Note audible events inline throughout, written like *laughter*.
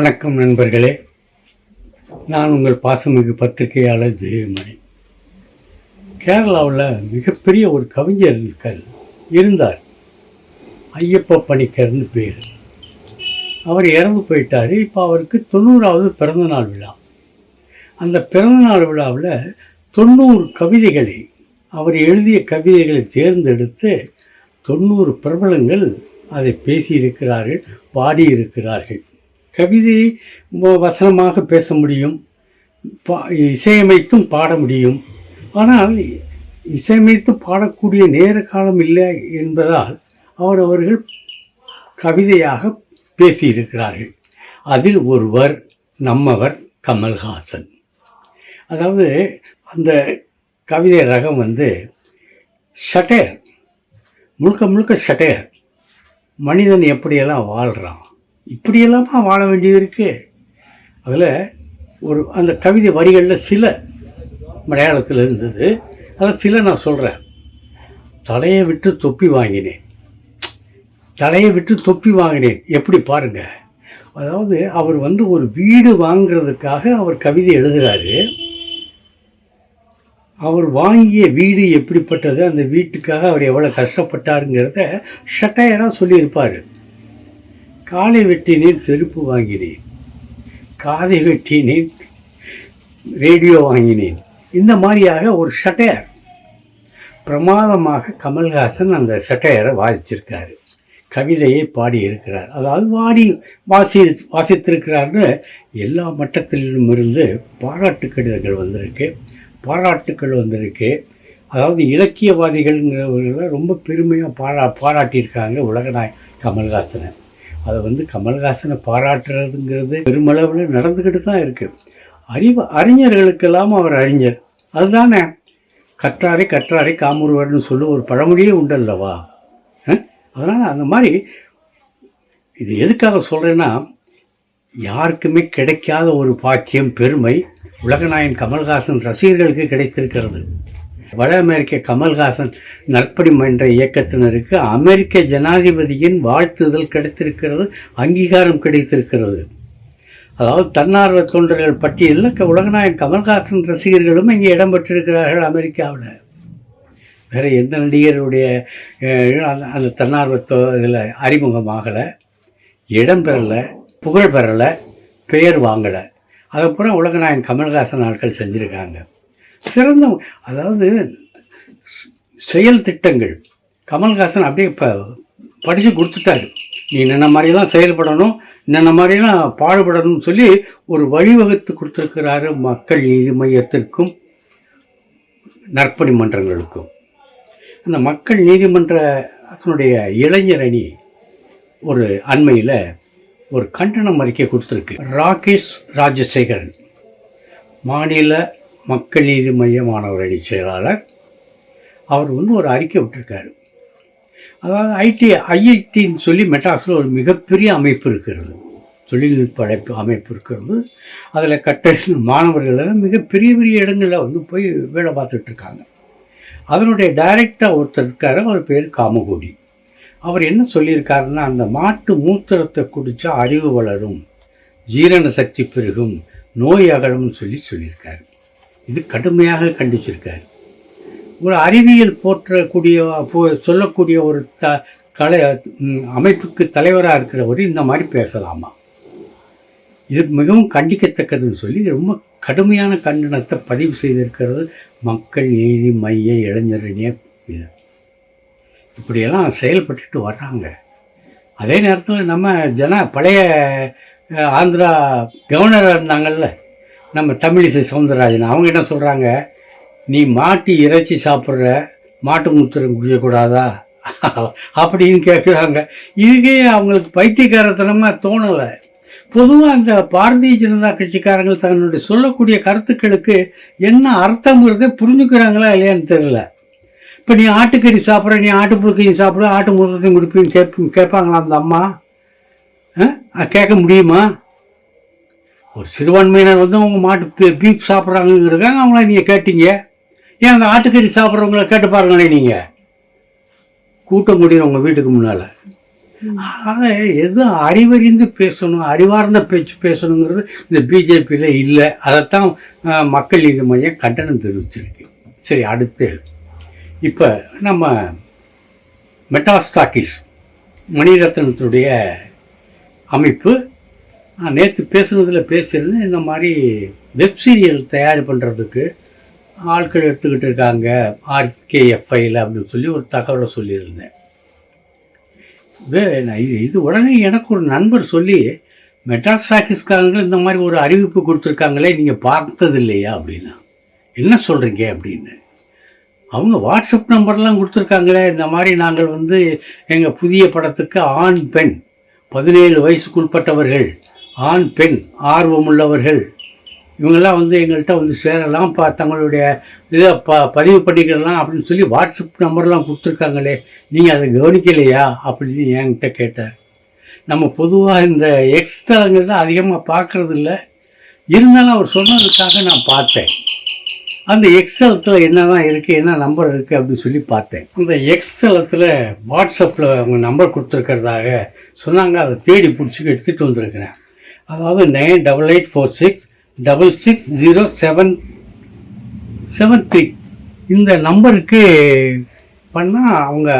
வணக்கம் நண்பர்களே. நான் உங்கள் பாசமிகு பத்திரிகையாளர் ஜெயமணி. கேரளாவில் மிகப்பெரிய ஒரு கவிஞர் இருந்தார். ஐயப்ப பணிக்கர்னு பேர். அவர் இறந்து போயிட்டார். இப்போ அவருக்கு தொண்ணூறாவது பிறந்தநாள் விழா. அந்த பிறந்தநாள் விழாவில் தொண்ணூறு கவிதைகளை அவர் எழுதிய கவிதைகளை தேர்ந்தெடுத்து தொண்ணூறு பிரபலங்கள் அதை பேசியிருக்கிறார்கள் பாடியிருக்கிறார்கள். கவிதை வசனமாக பேச முடியும் பா இசையமைத்தும் பாட முடியும். ஆனால் இசையமைத்து பாடக்கூடிய நேர காலம் இல்லை என்பதால் அவர் அவர்கள் கவிதையாக பேசியிருக்கிறார்கள். அதில் ஒருவர் நம்மவர் கமல்ஹாசன். அதாவது அந்த கவிதை ரகம் வந்து ஷட்டையர் முழுக்க முழுக்க ஷட்டையர் மனிதன் எப்படியெல்லாம் வாழ்கிறான் இப்படியெல்லாமா வாழ வேண்டியது இருக்குது அதில் ஒரு அந்த கவிதை வரிகளில் சில மலையாளத்தில் இருந்தது. அதில் சில நான் சொல்கிறேன் தலையை விட்டு தொப்பி வாங்கினேன். தலையை விட்டு தொப்பி வாங்கினேன். எப்படி பாருங்கள் அதாவது அவர் வந்து ஒரு வீடு வாங்குறதுக்காக அவர் கவிதை எழுதுகிறாரு அவர் வாங்கிய வீடு எப்படிப்பட்டது? அந்த வீட்டுக்காக அவர் எவ்வளோ கஷ்டப்பட்டாருங்கிறத ஷட்டையராக சொல்லியிருப்பார். காலை வெட்டினேன் செருப்பு வாங்கினேன். காதை வெட்டினேன் ரேடியோ வாங்கினேன். இந்த மாதிரியாக ஒரு ஷட்டையர் பிரமாதமாக கமல்ஹாசன் அந்த ஷட்டையரை வாசிச்சிருக்காரு. கவிதையை பாடியிருக்கிறார். அதாவது வாடி வாசி வாசித்திருக்கிறார்னு எல்லா மட்டத்திலும் இருந்து பாராட்டு கடிதங்கள் வந்திருக்கு. பாராட்டுக்கள் வந்திருக்கு. அதாவது இலக்கியவாதிகள்ங்கிறவர்களை ரொம்ப பெருமையாக பாரா பாராட்டியிருக்காங்க உலகநாய் கமல்ஹாசனை. அதை வந்து கமல்ஹாசனை பாராட்டுறதுங்கிறது பெருமளவில் நடந்துக்கிட்டு தான் இருக்குது அறிவு அறிஞர்களுக்கெல்லாம் அவர் அறிஞர். அதுதானே? கற்றாரை கற்றாரை காமுருவர்னு சொல்லி ஒரு பழமொழியே உண்டல்லவா? அதனால் அந்த மாதிரி இது எதுக்காக சொல்கிறேன்னா யாருக்குமே கிடைக்காத ஒரு பாக்கியம் பெருமை உலகநாயன் கமல்ஹாசன் ரசிகர்களுக்கு கிடைத்திருக்கிறது. வட அமெரிக்க கமல்ஹாசன் நற்பணி மன்ற இயக்கத்தினருக்கு அமெரிக்க ஜனாதிபதியின் வாழ்த்துதல் கிடைத்திருக்கிறது அங்கீகாரம் கிடைத்திருக்கிறது. அதாவது தன்னார்வ தொண்டர்கள் பட்டியலில் உலகநாயகம் உலகநாயகன் கமல்ஹாசன் ரசிகர்களும் இங்கே இடம் பெற்றிருக்கிறார்கள் அமெரிக்காவில். வேறு எந்த நடிகருடைய அந்த அந்த தன்னார்வ இதில் அறிமுகமாகலை இடம் பெறலை புகழ் பெறலை பெயர் வாங்கலை. அதுக்கப்புறம் உலகநாயகன் கமல்ஹாசன் ஆட்கள் செஞ்சுருக்காங்க. சிறந்த அதாவது செயல் திட்டங்கள். கமல்ஹாசன் அப்படியே இப்போ படித்து கொடுத்துட்டாரு. நீ என்னென்ன மாதிரிலாம் செயல்படணும் என்னென்ன மாதிரிலாம் பாடுபடணும்னு சொல்லி ஒரு வழிவகுத்து கொடுத்துருக்கிறாரு மக்கள் நீதி மையத்திற்கும் நற்பணி மன்றங்களுக்கும். அந்த மக்கள் நீதிமன்ற அதனுடைய இளைஞர் அணி ஒரு அண்மையில் ஒரு கண்டனம் அறிக்கை கொடுத்துருக்கு. ராகேஷ் ராஜசேகரன் மாநில மக்கள் நீதி மைய மாணவர் அணி செயலாளர். அவர் வந்து ஒரு அறிக்கை விட்டுருக்காரு. அதாவது ஐடி ஐஐடின்னு சொல்லி மெட்ராஸில் ஒரு மிகப்பெரிய அமைப்பு இருக்கிறது. தொழில்நுட்ப அழைப்பு அமைப்பு இருக்கிறது. அதில் கட்ட மாணவர்கள் மிகப்பெரிய பெரிய இடங்களில் வந்து போய் வேலை பார்த்துட்ருக்காங்க. அதனுடைய டைரக்டாக ஒருத்தர் இருக்கார் அவர் பேர் காமகோடி. அவர் என்ன சொல்லியிருக்காருன்னா அந்த மாட்டு மூத்திரத்தை குடித்தா அறிவு வளரும் ஜீரண சக்தி பெருகும் நோய் அகலும்னு சொல்லி சொல்லியிருக்காரு. இது கடுமையாக கண்டிச்சிருக்காரு. ஒரு அறிவியல் போற்றக்கூடிய சொல்லக்கூடிய ஒரு த கலை அமைப்புக்கு தலைவராக இருக்கிறவர் இந்த மாதிரி பேசலாமா? இது மிகவும் கண்டிக்கத்தக்கதுன்னு சொல்லி ரொம்ப கடுமையான கண்டனத்தை பதிவு செய்திருக்கிறது மக்கள் நீதி மைய இளைஞரணிய இது. இப்படியெல்லாம் செயல்பட்டுட்டு வர்றாங்க. அதே நேரத்தில் நம்ம ஜன பழைய ஆந்திரா கவர்னராக இருந்தாங்கல்ல நம்ம தமிழிசை சவுந்தரராஜன் அவங்க என்ன சொல்கிறாங்க நீ மாட்டு இறைச்சி சாப்பிட்ற மாட்டு மூத்திரம் குடிக்கக்கூடாதா? *laughs* அப்படின்னு கேட்குறாங்க இதுக்கே அவங்களுக்கு பைத்தியக்காரத்தனமாக தோணலை. பொதுவாக அந்த பாரதிய ஜனதா கட்சிக்காரங்கள் தன்னுடைய சொல்லக்கூடிய கருத்துக்களுக்கு என்ன அர்த்தங்கிறத புரிஞ்சுக்கிறாங்களா இல்லையான்னு தெரில இப்போ நீ ஆட்டுக்கறி சாப்பிட்ற நீ ஆட்டுப்புழுக்கையும் சாப்பிட ஆட்டு முருகத்தையும் குடிப்பீன்னு கேட்ப கேட்பாங்களா அந்த அம்மா? ஆ? கேட்க முடியுமா? ஒரு சிறுபான்மையினர் வந்து அவங்க மாட்டு பீப் சாப்பிட்றாங்கிறதுக்காக அவங்கள நீங்கள் கேட்டீங்க. ஏன் அந்த ஆட்டுக்கறி சாப்பிட்றவங்கள கேட்டு பாருங்களே நீங்கள் கூட்டம் முடியும் உங்கள் வீட்டுக்கு முன்னால். ஆக எதுவும் அறிவறிந்து பேசணும் அறிவார்ந்த பேச்சு பேசணுங்கிறது இந்த பிஜேபியில் இல்லை. அதைத்தான் மக்கள் நீதி மையம் கண்டனம் தெரிவிச்சிருக்கு. சரி அடுத்து. இப்போ நம்ம மெட்டாஸ்டாக்கிஸ் மணிரத்னத்துடைய அமைப்பு நான் நேற்று பேசுனதில் பேசியிருந்தேன் இந்த மாதிரி வெப் சீரியல் தயார் பண்ணுறதுக்கு ஆட்கள் எடுத்துக்கிட்டு இருக்காங்க. ஆர்கேஎஃப்ஐயில் அப்படின்னு சொல்லி ஒரு தகவலை சொல்லியிருந்தேன். வே நான் இது இது உடனே எனக்கு ஒரு நண்பர் சொல்லி மெட்ராஸ்டாக்கிஸ்காரங்க இந்த மாதிரி ஒரு அறிவிப்பு கொடுத்துருக்காங்களே நீங்கள் பார்த்தது இல்லையா? அப்படின்னா என்ன சொல்கிறீங்க அப்படின்னு. அவங்க வாட்ஸ்அப் நம்பர்லாம் கொடுத்துருக்காங்களே இந்த மாதிரி நாங்கள் வந்து எங்கள் புதிய படத்துக்கு ஆண் பெண் பதினேழு வயசுக்குட்பட்டவர்கள் ஆண் பெண் ஆர்வமுள்ளவர்கள். இவங்கெல்லாம் வந்து எங்கள்கிட்ட வந்து சேரலாம் பா தங்களுடைய இதை ப பதிவு பண்ணிக்கலாம் அப்படின்னு சொல்லி வாட்ஸ்அப் நம்பர்லாம் கொடுத்துருக்காங்களே நீங்கள் அதை கவனிக்கலையா அப்படின்னு என்கிட்ட கேட்டார். நம்ம பொதுவாக இந்த எக்ஸ் தளங்கள்லாம் அதிகமாக பார்க்குறது இல்லை இருந்தாலும் அவர் சொன்னதுக்காக நான் பார்த்தேன். அந்த எக்ஸ் தளத்தில் என்ன தான் இருக்குது என்ன நம்பர் இருக்குது அப்படின்னு சொல்லி பார்த்தேன். அந்த எக்ஸ் தளத்தில் வாட்ஸ்அப்பில் அவங்க நம்பர் கொடுத்துருக்கறதாக சொன்னாங்க. அதை தேடி பிடிச்சி எடுத்துகிட்டு வந்திருக்கிறேன். அதாவது nine double eight four six double six zero seven seven three இந்த நம்பருக்கு பண்ணால் அவங்க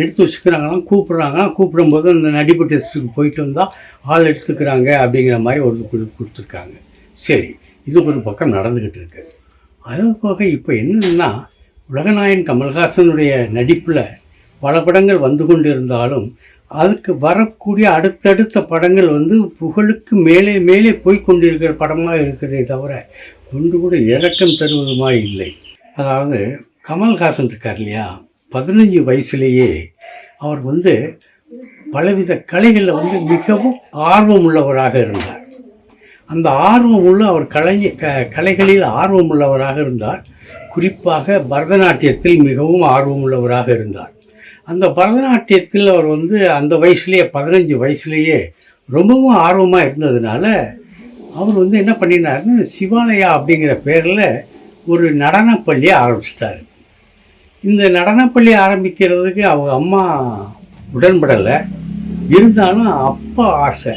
எடுத்து வச்சுக்கிறாங்களாம் கூப்பிட்றாங்களாம். கூப்பிடும்போது அந்த நடிப்பு டெஸ்ட்டுக்கு போயிட்டு வந்தால் ஆள் எடுத்துக்கிறாங்க அப்படிங்கிற மாதிரி ஒரு கொடுத்துருக்காங்க. சரி இது ஒரு பக்கம் நடந்துக்கிட்டு இருக்கு. அது போக இப்போ என்னென்னா உலகநாயன் கமல்ஹாசனுடைய நடிப்பில் பல படங்கள் வந்து கொண்டு இருந்தாலும் அதுக்கு வரக்கூடிய அடுத்தடுத்த படங்கள் வந்து புகழுக்கு மேலே மேலே போய் கொண்டிருக்கிற படமாக இருக்கிறதே தவிர ஒன்று கூட இறக்கம் தருவதுமாய் இல்லை. அதாவது கமல்ஹாசன் இருக்கார் இல்லையா? பதினஞ்சு வயசுலேயே அவர் வந்து பலவித கலைகளில் வந்து மிகவும் ஆர்வம் உள்ளவராக இருந்தார். அந்த ஆர்வம் உள்ள அவர் கலைஞ க கலைகளில் ஆர்வம் உள்ளவராக இருந்தார். குறிப்பாக பரதநாட்டியத்தில் மிகவும் ஆர்வம் உள்ளவராக இருந்தார். அந்த பரதநாட்டியத்தில் அவர் வந்து அந்த வயசுலேயே பதினஞ்சு வயசுலேயே ரொம்பவும் ஆர்வமாக இருந்ததுனால அவர் வந்து என்ன பண்ணினார்னு சிவாலயா அப்படிங்கிற பேரில் ஒரு நடனப்பள்ளியை ஆரம்பிச்சிட்டாரு. இந்த நடனப்பள்ளி ஆரம்பிக்கிறதுக்கு அவங்க அம்மா உடன்படலை. இருந்தாலும் அப்பா ஆசை.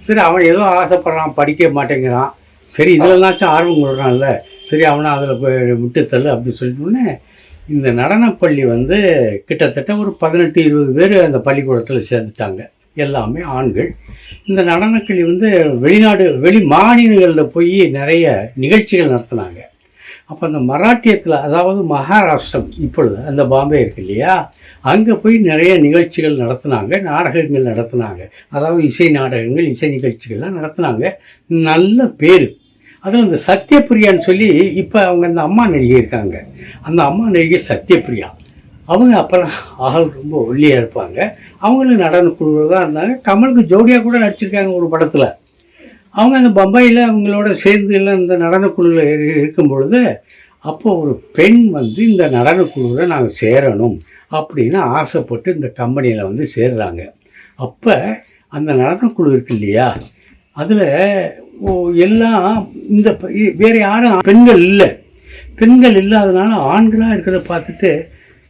சரி அவன் ஏதோ ஆசைப்படுறான் படிக்க மாட்டேங்கிறான். சரி இதுலனாச்சும் ஆர்வம் கொடுக்குறான்ல சரி அவனை அதில் போய் விட்டுத்தள்ளு அப்படின்னு சொல்லிட்டோன்னே இந்த நடனப்பள்ளி வந்து கிட்டத்தட்ட ஒரு பதினெட்டு இருபது பேர் அந்த பள்ளிக்கூடத்தில் சேர்ந்துட்டாங்க. எல்லாமே ஆண்கள். இந்த நடனக்களி வந்து வெளிநாடு வெளி மாநிலங்களில் போய் நிறைய நிகழ்ச்சிகள் நடத்துனாங்க. அப்போ அந்த மராட்டியத்தில் அதாவது மகாராஷ்டிரம் இப்பொழுது அந்த பாம்பே இருக்கு இல்லையா? அங்கே போய் நிறைய நிகழ்ச்சிகள் நடத்துனாங்க நாடகங்கள் நடத்துனாங்க. அதாவது இசை நாடகங்கள் இசை நிகழ்ச்சிகள்லாம் நடத்துனாங்க. நல்ல பேர். அதுவும் இந்த சத்யபிரியான்னு சொல்லி இப்போ அவங்க அந்த அம்மா நடிகை இருக்காங்க. அந்த அம்மா நடிகை சத்யபிரியா. அவங்க அப்போல்லாம் ஆள் ரொம்ப ஒல்லியாக இருப்பாங்க. அவங்களும் நடன குழுவில் தான் இருந்தாங்க. கமலுக்கு ஜோடியாக கூட நடிச்சிருக்காங்க ஒரு படத்தில். அவங்க அந்த பம்பாயில் அவங்களோட சேர்ந்து எல்லாம் இந்த நடனக்குழுவில் இருக்கும் பொழுது அப்போ ஒரு பெண் வந்து இந்த நடனக்குழுவில் நாங்கள் சேரணும் அப்படின்னு ஆசைப்பட்டு இந்த கம்பெனியில் வந்து சேர்றாங்க. அப்போ அந்த நடனக்குழு இருக்கு இல்லையா? அதில் எல்லாம் இந்த வேறு யாரும் பெண்கள் இல்லை. பெண்கள் இல்லாதனால ஆண்களாக இருக்கிறத பார்த்துட்டு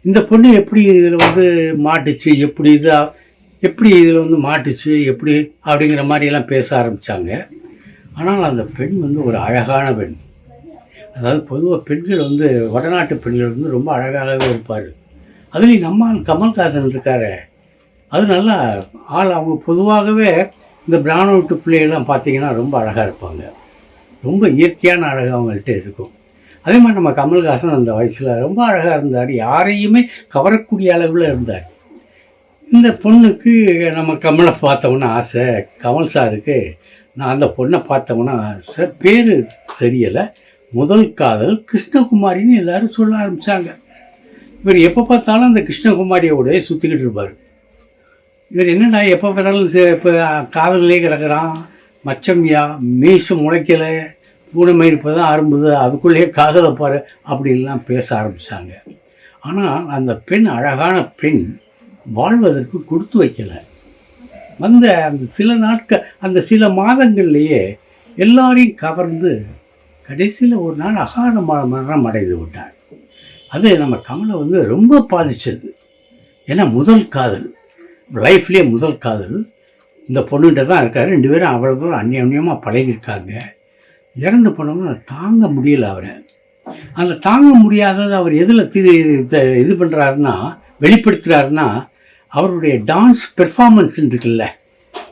இந்த பொண்ணு எப்படி இதில் வந்து மாட்டுச்சு எப்படி இதாக எப்படி இதில் வந்து மாட்டுச்சு எப்படி அப்படிங்கிற மாதிரியெல்லாம் பேச ஆரம்பித்தாங்க ஆனால் அந்த பெண் வந்து ஒரு அழகான பெண். அதாவது பொதுவாக பெண்கள் வந்து வடநாட்டு பெண்கள் வந்து ரொம்ப அழகாகவே இருப்பார். அதுலேயும் நம்ம கமல்ஹாசன் இருக்காரு. அது நல்லா ஆள் அவங்க பொதுவாகவே இந்த பிராமண வீட்டு பிள்ளைகள்லாம் பார்த்தீங்கன்னா ரொம்ப அழகாக இருப்பாங்க. ரொம்ப இயற்கையான அழகு அவங்கள்ட்ட இருக்கும். அதே மாதிரி நம்ம கமல்ஹாசன் அந்த வயசில் ரொம்ப அழகாக இருந்தார். யாரையுமே கவரக்கூடிய அளவில் இருந்தார். இந்த பொண்ணுக்கு நம்ம கமலை பார்த்தோம்னா ஆசை. கமல் சாருக்கு நான் அந்த பொண்ணை பார்த்தோம்னா சார் பேர் சரியலை முதல் காதல் கிருஷ்ணகுமாரின்னு எல்லோரும் சொல்ல ஆரம்பித்தாங்க இவர் எப்போ பார்த்தாலும் அந்த கிருஷ்ணகுமாரியோடய சுற்றிக்கிட்டு இருப்பார். இவர் என்னடா எப்போ வேணாலும் இப்போ காதலே கிடக்குறான். மச்சம்யா மீசு முளைக்கலை. பூனை இருப்பதான் தான் அதுக்குள்ளேயே காதலை பாரு அப்படின்லாம் பேச ஆரம்பித்தாங்க ஆனால் அந்த பெண் அழகான பெண் வாழ்வதற்கு கொடுத்து வைக்கலை. வந்த அந்த சில நாட்கள் அந்த சில மாதங்கள்லேயே எல்லாரையும் கவர்ந்து கடைசியில் ஒரு நாள் அகார மரணம் அடைந்து விட்டார். அது நம்ம கமலை வந்து ரொம்ப பாதிச்சது. ஏன்னா முதல் காதல். லைஃப்லேயே முதல் காதல். இந்த பொண்ணுகிட்ட தான் இருக்கார். ரெண்டு பேரும் அவ்வளோ தூரம் அந்நியமாக பழகியிருக்காங்க. இறந்து போனவங்க தாங்க முடியல அவரை. அந்த தாங்க முடியாததை அவர் எதில் திரு த- இது பண்ணுறாருன்னா வெளிப்படுத்துகிறாருன்னா அவருடைய டான்ஸ் பெர்ஃபார்மன்ஸ் இருக்குல்ல.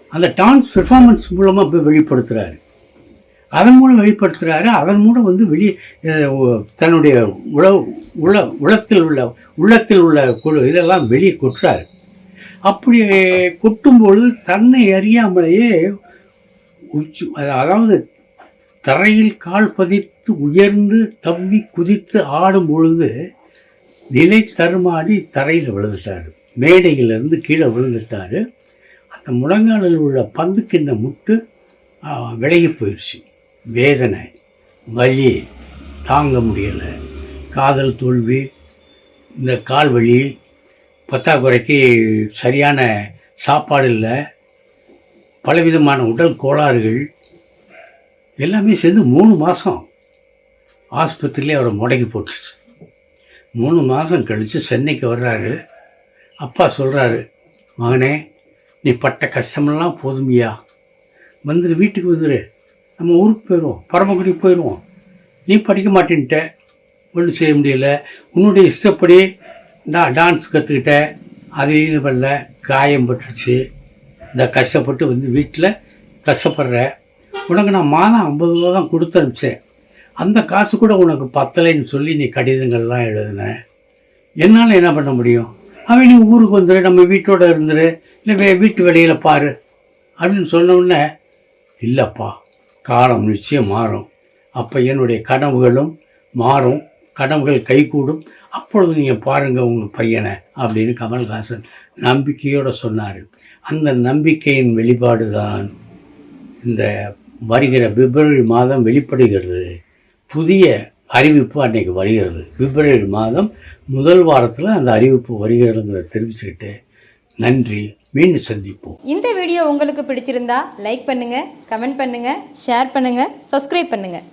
அந்த டான்ஸ் பெர்ஃபார்மன்ஸ் மூலமாக போய் வெளிப்படுத்துகிறாரு அதன் மூலம் வெளிப்படுத்துகிறாரு அதன் மூலம் வந்து வெளியே தன்னுடைய உள உள உளத்தில் உள்ள உள்ளத்தில் உள்ள குழு இதெல்லாம் வெளியே கொட்டுறாரு. அப்படி கொட்டும்பொழுது தன்னை அறியாமலேயே உச்சி அதாவது தரையில் கால் பதித்து உயர்ந்து தவ்வி குதித்து ஆடும் பொழுது நிலை தருமாறி தரையில் விழுந்துட்டார். மேடையிலிருந்து கீழே விழுந்துட்டார். அந்த முழங்காலில் உள்ள பந்து கிண்ண முட்டு விலகி போயிடுச்சு வேதனை வலி தாங்க முடியலை. காதல் தோல்வி இந்த கால் வலி பத்தாக்குறைக்கு சரியான சாப்பாடு இல்லை. பலவிதமான உடல் கோளாறுகள் எல்லாமே சேர்ந்து மூணு மாதம் ஆஸ்பத்திரியிலே அவரை முடக்கி போட்டுச்சு. மூணு மாதம் கழித்து சென்னைக்கு வர்றாரு. அப்பா சொல்கிறாரு மகனே நீ பட்ட கஷ்டமெல்லாம் போதுமியா வந்துடு வீட்டுக்கு வந்துடு நம்ம ஊருக்கு போயிடுவோம் பரமக்குடி போயிடுவோம் நீ படிக்க மாட்டேன்ட்ட. ஒன்றும் செய்ய முடியல. உன்னுடைய இஷ்டப்படி நான் டான்ஸ் கற்றுக்கிட்டேன் அது இது பண்ணல. காயம் பட்டுருச்சு. இந்த கஷ்டப்பட்டு வந்து வீட்டில் கஷ்டப்படுற. உனக்கு நான் மாதம் ஐம்பது ரூபா தான் கொடுத்து அனுப்பிச்சேன். அந்த காசு கூட உனக்கு பத்தலைன்னு சொல்லி நீ கடிதங்கள்லாம் எழுதின. என்னால் என்ன பண்ண முடியும்? அவன் நீ ஊருக்கு வந்துடு நம்ம வீட்டோட இருந்துரு இல்லை வே வீட்டு வெளியில் பாரு. அப்படின்னு சொன்ன இல்லைப்பா காலம் நிச்சயம் மாறும். அப்போ என்னுடைய கனவுகளும் மாறும். கனவுகள் கைகூடும். அப்பொழுது நீங்கள் பாருங்கள் உங்கள் பையனை அப்படின்னு கமல்ஹாசன் நம்பிக்கையோடு சொன்னார். அந்த நம்பிக்கையின் வெளிப்பாடு தான் இந்த வருகிற பிப்ரவரி மாதம் வெளிப்படுகிறது. புதிய அறிவிப்பு அன்றைக்கி வருகிறது. பிப்ரவரி மாதம் முதல் வாரத்தில் அந்த அறிவிப்பு வருகிறதுங்கிறத தெரிவிச்சுக்கிட்டு நன்றி. மீண்டும் சந்திப்போம். இந்த வீடியோ உங்களுக்கு பிடிச்சிருந்தா லைக் பண்ணுங்கள் கமெண்ட் பண்ணுங்கள் ஷேர் பண்ணுங்கள் சப்ஸ்கிரைப் பண்ணுங்கள்